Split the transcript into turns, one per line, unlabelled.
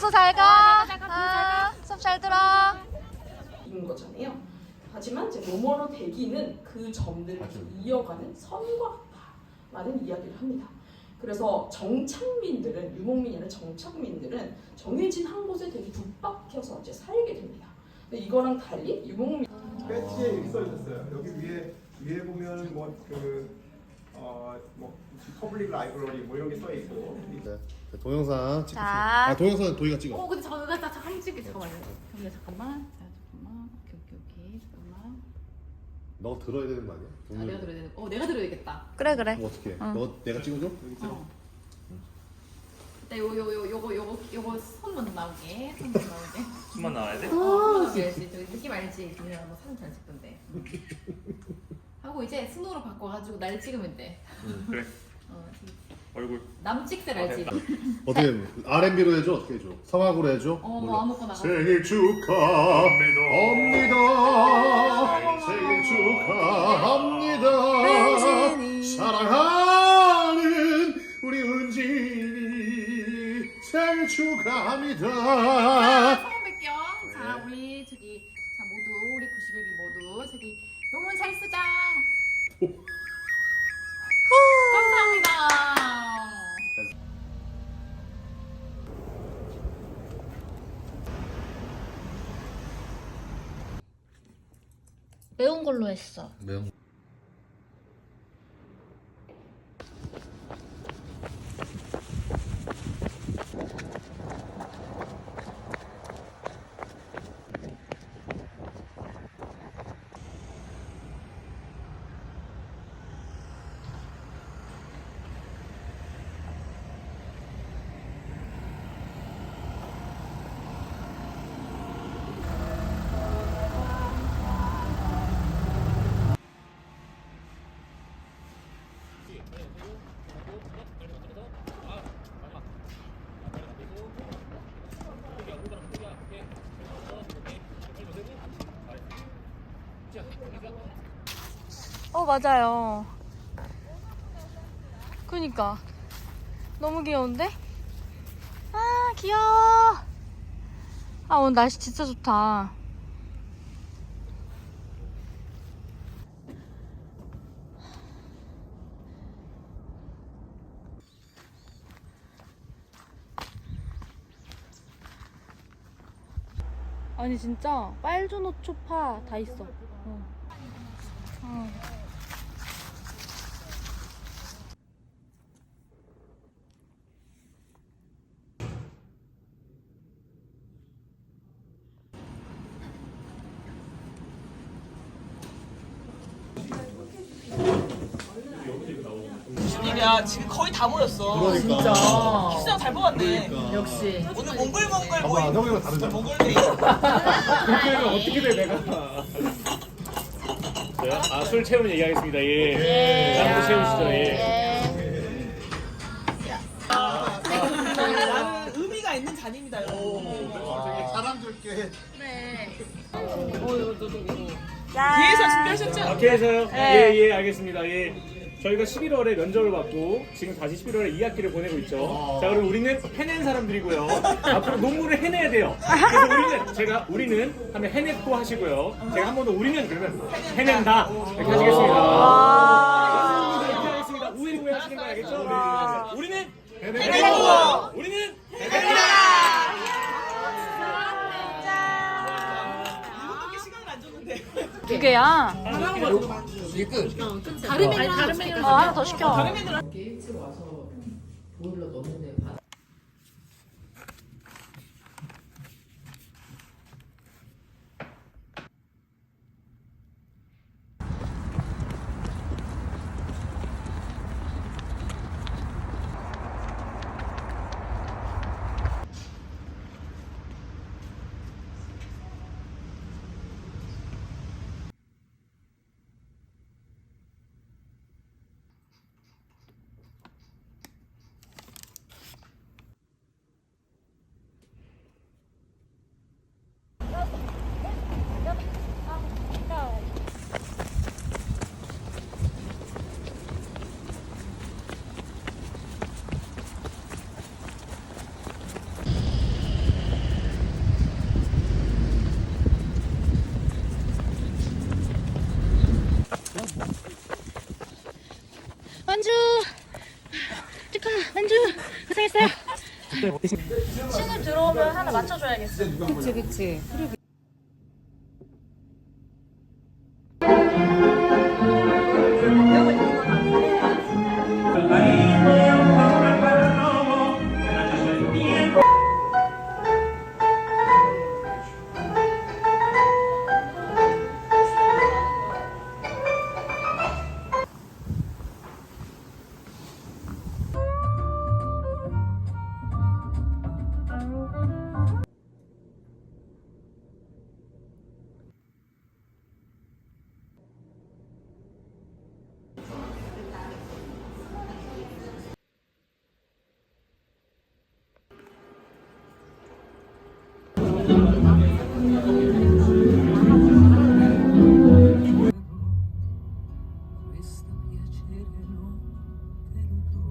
정수 잘 가.
어, 잘 가, 잘 가,
아, 수업 잘 들어.
인 거잖아요. 하지만 이제 뭐뭐로 대기는 그 점들을 이어가는 선과 같다라는 이야기를 합니다. 그래서 정착민들은 유목민이 아니라 정착민들은 정해진 한 곳에 되게 붙박혀서 이제 살게 됩니다. 근데 이거랑 달리 유목민
배지에 이렇게 써 있었어요. 여기 위에 위에 보면 뭐 그 어뭐 퍼블릭 라이브러리 뭐 이런 게 써 있고
네. 자, 동영상 찍으세요.
자.
아 동영상 도희가 찍어.
어 근데 잠깐 나 잠깐 찍게 잠깐만요. 잠깐만 잠깐만. 자 잠깐만. 오케이 오케이 오케이 잠깐만.
너 들어야 되는 거 아니야?
아,
동영.
내가 들어야 되는. 어 내가 들어야겠다.
그래 그래.
뭐 어떻게?
응.
너 내가 찍어줘?
어. 일단 요거 요거 요거 요거 요거 요거 손 먼저 나오게. 손 먼저 나오게.
숨만 나와야 돼?
어, 손 나오게. 저기 느낌 알지? 그냥 뭐 사진 잘 찍던데. 하고 이제 스노우로 바꿔가지고 날 찍으면 돼.
그래
어,
얼굴
남 찍들 알지?
어떻게 R&B로 해줘? 어떻게 해줘? 성악으로 해줘?
어, 뭐
몰라.
아무거나.
생일 축하합니다. 생일 축하합니다. 사랑하는 우리 은진이 생일 축하합니다.
성백경. 자, 우리 저기 자 모두 우리 91기 모두 용문 잘 쓰자. 감사합니다.
매운 걸로 했어.
매운
어 맞아요. 그니까 너무 귀여운데? 아 귀여워. 아 오늘 날씨 진짜 좋다. 아니 진짜 빨주노 초파 다 있어.
야 지금 거의 다 모였어.
그러니까.
키스랑 잘 뽑았네.
역시.
오늘 몽글몽글
봐봐
모임.
형이랑 다르잖아.
몽글데이.
그때는 어떻게 돼 내가 아 술 채우는 얘기하겠습니다 예 짱구 채우시죠 예
나는 의미가 있는 잔입니다. 여러분.
사람 줄게.
뒤에서 준비하셨죠?
오케이 해서요
네.
예예 알겠습니다 예 저희가 11월에 면접을 받고 지금 다시 11월에 2학기를 보내고 있죠. 자 그럼 우리는 해낸 사람들이고요. 앞으로 논문을 해내야 돼요. 그래서 우리는 제가 우리는 하면 해냈고 하시고요. 제가 한 번 더 우리는 그러면 해낸다. 이렇게 하시겠습니다.
와.
이렇게 하겠습니다. 우리는 왜 하시는 거 알겠죠?
와.
우리는
해내고.
우리는
이거밖에 시간
두 개야.
다른 메뉴 다른 메뉴.
어 하나 더 시켜.
일찍 와서 보일러 넣는데 한주 고생했어요. 아,
신입 들어오면 하나 맞춰줘야겠어.
그치 그치.